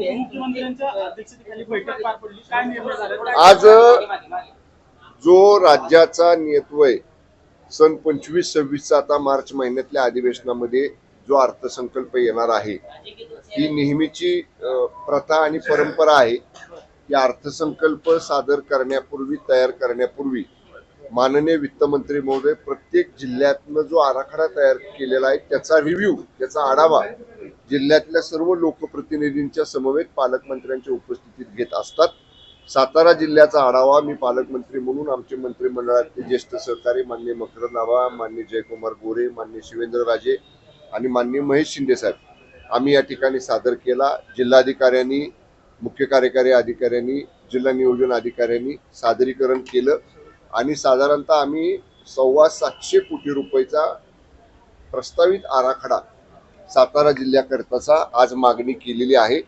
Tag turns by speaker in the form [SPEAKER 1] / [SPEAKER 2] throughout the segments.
[SPEAKER 1] मुख्यमंत्र्यांच्या अध्यक्षतेखाली बैठक पार पडली. काय निर्णय झाला?
[SPEAKER 2] आज जो राज्याचा नियतवय सन पंचवीस सव्वीसचा आता मार्च महिन्यातल्या अधिवेशनामध्ये जो अर्थसंकल्प येणार आहे ही नेहमीची प्रथा आणि परंपरा आहे. की अर्थसंकल्प सादर करण्यापूर्वी तयार करण्यापूर्वी माननीय वित्तमंत्री महोदय प्रत्येक जिल्ह्यातनं जो आराखडा तयार केलेला आहे त्याचा रिव्ह्यू त्याचा आढावा जिल्ह्यातल्या सर्व लोकप्रतिनिधींच्या समवेत पालकमंत्र्यांच्या उपस्थितीत घेत असतात. सातारा जिल्ह्याचा आढावा मी पालकमंत्री म्हणून आमचे मंत्रिमंडळातले ज्येष्ठ सहकारी माननीय मकर नावा माननीय जयकुमार गोरे माननीय शिवेंद्रराजे आणि माननीय महेश शिंदे साहेब. आम्ही या ठिकाणी सादर केला. जिल्हाधिकाऱ्यांनी मुख्य कार्यकारी अधिकाऱ्यांनी जिल्हा नियोजन अधिकाऱ्यांनी सादरीकरण केलं आणि साधारणतः आम्ही सव्वा सातशे कोटी रुपयाचा प्रस्तावित आराखडा सातारा जिल्ह्याकरताचा आज मागणी केलेली आहे.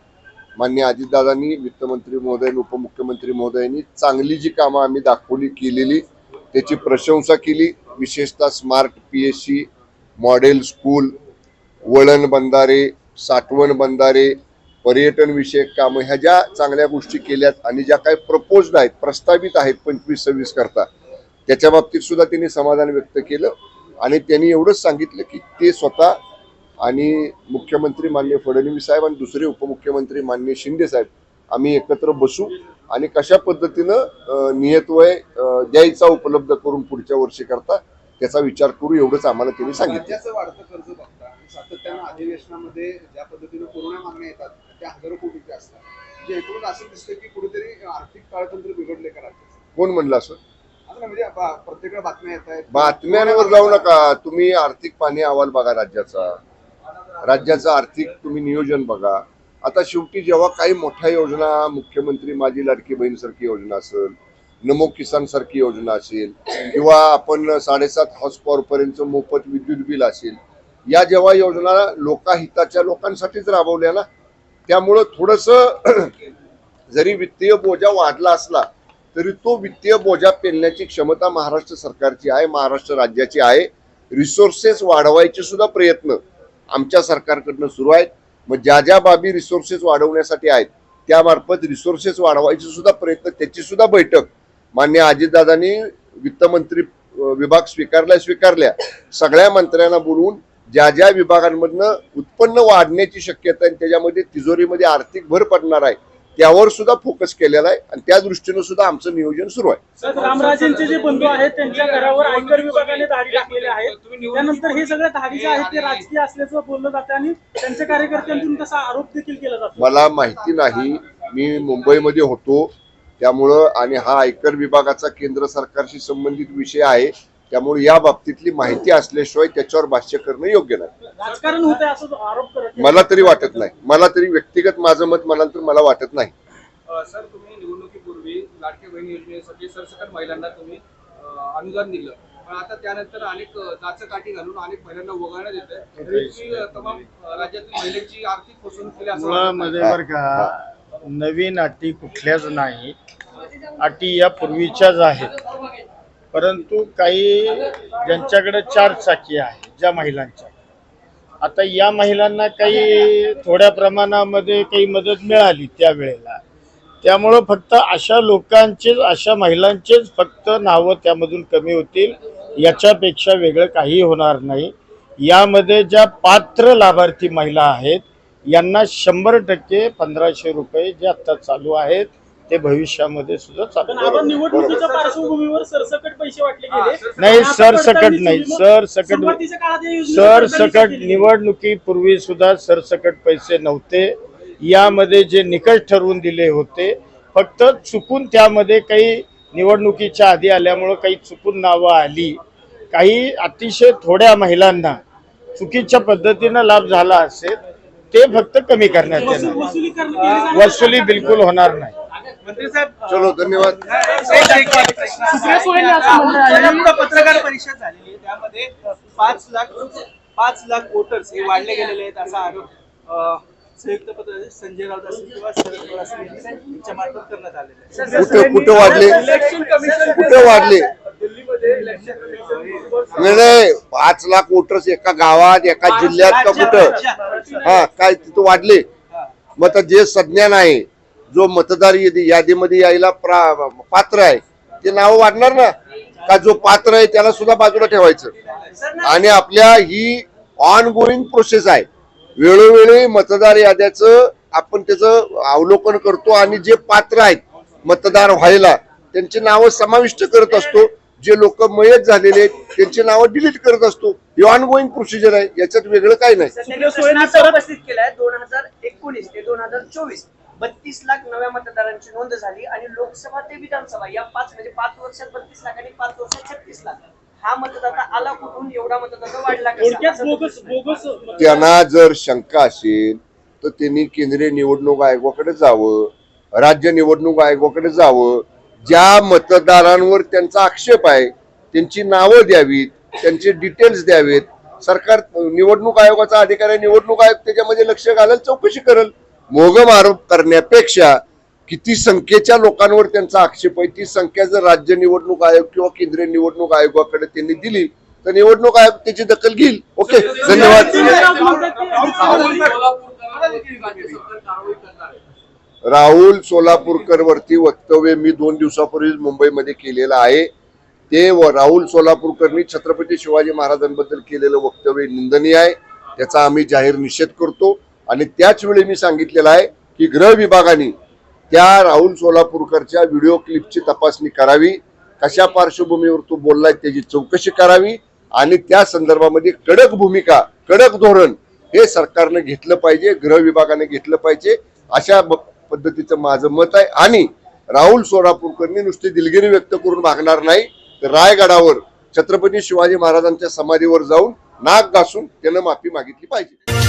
[SPEAKER 2] मान्य अजितदादांनी वित्तमंत्री महोदय उपमुख्यमंत्री महोदयांनी चांगली जी कामं आम्ही दाखवली केलेली त्याची प्रशंसा केली. विशेषतः smart P S C model school वळण बंधारे साठवण बंधारे पर्यटन विषयक कामं ह्या ज्या चांगल्या गोष्टी केल्यात आणि ज्या काही प्रपोज्ड आहेत प्रस्तावित आहेत पंचवीस सव्वीस करता त्याच्या बाबतीत सुद्धा त्यांनी समाधान व्यक्त केलं. आणि त्यांनी एवढंच सांगितलं की ते स्वतः आणि मुख्यमंत्री मान्य फडणवीस साहेब आणि दुसरे उपमुख्यमंत्री मान्य शिंदे साहेब आम्ही एकत्र बसू आणि कशा पद्धतीनं नियतवय द्यायचा उपलब्ध करून पुढच्या वर्षी करता त्याचा विचार करू एवढंच आम्हाला त्यांनी सांगितलं.
[SPEAKER 3] वाढतं कर्ज बघता सातत्यानं अधिवेशनामध्ये ज्या पद्धतीनं कोरोना मागण्या येतात त्या हजारो कोटीच्या असतात. म्हणजे एकूण असं दिसतं की कुठेतरी आर्थिक काळतंत्र बिघडले का
[SPEAKER 2] कोण म्हणलं असं?
[SPEAKER 3] म्हणजे प्रत्येकाला बातम्या येत आहेत.
[SPEAKER 2] बातम्यांवर जाऊ नका. तुम्ही आर्थिक पाणी अहवाल बघा राज्याचा. राज्याचं आर्थिक तुम्ही नियोजन बघा. आता शेवटी जेव्हा काही मोठ्या योजना मुख्यमंत्री माझी लाडकी बहीण सारखी योजना असेल नमो किसान सारखी योजना असेल किंवा आपण साडेसात हॉर्स पॉवर पर्यंत मोफत विद्युत बिल असेल या जेव्हा योजना लोकाहिताच्या लोकांसाठीच राबवल्या ना त्यामुळं थोडस जरी वित्तीय बोजा वाढला असला तरी तो वित्तीय बोजा पेलण्याची क्षमता महाराष्ट्र सरकारची आहे महाराष्ट्र राज्याची आहे. रिसोर्सेस वाढवायचे सुद्धा प्रयत्न. आमच्या सरकारकडनं सुरू आहेत. मग ज्या ज्या बाबी रिसोर्सेस वाढवण्यासाठी आहेत त्यामार्फत रिसोर्सेस वाढवायचे सुद्धा प्रयत्न त्याची सुद्धा बैठक मान्य अजितदादांनी वित्तमंत्री विभाग स्वीकारल्या स्वीकारल्या. सगळ्या मंत्र्यांना बोलवून ज्या ज्या विभागांमधनं उत्पन्न वाढण्याची शक्यता आहे त्याच्यामध्ये तिजोरीमध्ये आर्थिक भर पडणार आहे त्यावर सुद्धा फोकस केलेला आहे आणि त्या दृष्टीनं सुद्धा आमचं नियोजन सुरू आहे.
[SPEAKER 1] सर रामराजेंचे जे बंधू आहेत त्यांच्या घरावर आयकर विभागाने धाडी टाकलेले आहेत. त्यानंतर हे सगळे धाडी जे आहेत ते राजकीय असल्याचं बोललं जातं आणि त्यांच्या कार्यकर्त्यांतून तसा आरोप देखील केला जातो.
[SPEAKER 2] मला माहिती नाही मी मुंबईमध्ये होतो. त्यामुळं आणि हा आयकर विभागाचा केंद्र सरकारशी संबंधित विषय आहे. त्यामुळे या बाबतीतली माहिती असल्याशिवाय त्याच्यावर भाष्य करणं योग्य नाही. मला तरी वाटत नाही. मला तरी व्यक्तिगत माझं मत मला तर मला वाटत नाही.
[SPEAKER 4] सर तुम्ही निवडणुकीपूर्वी लाडके बहीण योजनेसाठी सरसकट महिलांना तुम्ही अनुदान दिलं. पण आता त्यानंतर अनेक अ, दाचकाठी घालून अनेक महिलांना वगळण्यात येत तमाम राज्यातील महिलांची आर्थिक फसवणूक केली असं
[SPEAKER 5] का नवीन अटी कुठल्याच नाही. अटी या पूर्वीच्याच आहेत. परंतु काही ज्यांच्याकडे चार चाकी आहे ज्या महिलांच्या. आता या महिलांना काही थोड्या प्रमाणामध्ये काही मदत मिळाली त्यावेळेला. त्यामुळं फक्त अशा लोकांचेच अशा महिलांचेच फक्त नावं त्यामधून कमी होतील याच्यापेक्षा वेगळं काही होणार नाही. यामध्ये ज्या पात्र लाभार्थी महिला आहेत यांना शंभर टक्के पंधराशे रुपये जे आत्ता चालू आहेत ते भविष्यामध्ये सुद्धा
[SPEAKER 1] पण
[SPEAKER 5] चालू
[SPEAKER 1] आपण निवडणुकीच्या पार्श्वभूमीवर सरसकट पैसे वाटले गेले.
[SPEAKER 5] नाही सरसकट नाही
[SPEAKER 1] सुरू-
[SPEAKER 5] सरसकट सरसकट. निवडणुकीपूर्वी सुद्धा सरसकट पैसे नव्हते. यामध्ये जे निकष ठरवून दिले होते फक्त चुकून त्यामध्ये काही निवडणुकीच्या आधी आल्यामुळं काही चुकून नावं आली. काही अतिशय थोड्या महिलांना चुकीच्या पद्धतीनं लाभ झाला असेल ते फक्त कमी करण्यात येणार.
[SPEAKER 1] वसुली
[SPEAKER 5] बिलकुल होणार नाही.
[SPEAKER 2] चलो धन्यवाद.
[SPEAKER 1] सुप्रिया असं
[SPEAKER 6] पत्रकार परिषद झालेली आहे. त्यामध्ये पाच लाख पाच लाख वोटर्स हे वाढले गेलेले आहेत असा आरोप संयुक्त पत्र संजय राऊत असतील किंवा शरद पवार असतील यांच्या मार्फत करण्यात आलेले आहे.
[SPEAKER 2] कुठं कुठं वाढले?
[SPEAKER 6] इलेक्शन कमिशन
[SPEAKER 2] कुठं वाढले? नाही पाच लाख वोटर्स एका गावात एका जिल्ह्यात का कुठं? हा काय तिथं वाढले. मग आता जे सज्ञान आहे जो मतदार यादी- यादीमध्ये यायला प्रा- पात्र आहे ते नाव वाढणार ना? का जो पात्र आहे त्याला सुद्धा बाजूला ठेवायचं? आणि आपल्या ही ऑन गोईंग प्रोसेस आहे. वेळोवेळी मतदार याद्याचं आपण त्याचं अवलोकन करतो आणि जे पात्र आहेत मतदार व्हायला त्यांची नावं समाविष्ट करत असतो. जे लोक मयत झालेले आहेत त्यांची नावं डिलीट करत असतो. ही ऑनगोईंग प्रोसिजर आहे. याच्यात वेगळं काही नाही.
[SPEAKER 7] दोन हजार एकोणीस ते दोन हजार चोवीस. बत्तीस लाख नव्या मतदारांची नोंद झाली आणि लोकसभा ते विधानसभा या पाच म्हणजे पाच वर्षात बत्तीस लाख आणि पाच वर्षात छत्तीस लाख. हा मतदाता आला कुठून? एवढा मतदाता वाढला
[SPEAKER 2] त्यांना जर शंका असेल तर त्यांनी केंद्रीय निवडणूक आयोगाकडे जावं राज्य निवडणूक आयोगाकडे जावं. ज्या मतदारांवर त्यांचा आक्षेप आहे त्यांची नावं द्यावीत त्यांचे डिटेल्स द्यावेत. सरकार निवडणूक आयोगाचा अधिकारी आहे, निवडणूक आयोग त्याच्यामध्ये लक्ष घालेल चौकशी करेल. मोगम आरोप करण्यापेक्षा किती संख्येच्या लोकांवर त्यांचा आक्षेप आहे ती संख्या जर राज्य निवडणूक आयोग किंवा केंद्रीय निवडणूक आयोगाकडे त्यांनी दिली तर निवडणूक आयोग त्याची दखल घेईल. ओके धन्यवाद. राहुल सोलापूरकर वरती वक्तव्य मी दोन दिवसापूर्वी मुंबईमध्ये केलेलं आहे. ते व राहुल सोलापूरकरनी छत्रपती शिवाजी महाराजांबद्दल केलेलं वक्तव्य निंदनीय आहे. त्याचा आम्ही जाहीर निषेध करतो. आणि त्याच वेळी मी सांगितलेलं आहे की गृह विभागाने त्या राहुल सोलापूरकरच्या व्हिडिओ क्लिपची तपासणी करावी. कशा पार्श्वभूमीवर तो बोललाय त्याची चौकशी करावी आणि त्या संदर्भामध्ये कडक भूमिका कडक धोरण हे सरकारनं घेतलं पाहिजे गृह विभागाने घेतलं पाहिजे. अशा पद्धतीचं माझं मत आहे. आणि राहुल सोलापूरकरनी नुसती दिलगिरी व्यक्त करून भागणार नाही. तर रायगडावर छत्रपती शिवाजी महाराजांच्या समाधीवर जाऊन नाक घासून त्यानं माफी मागितली पाहिजे.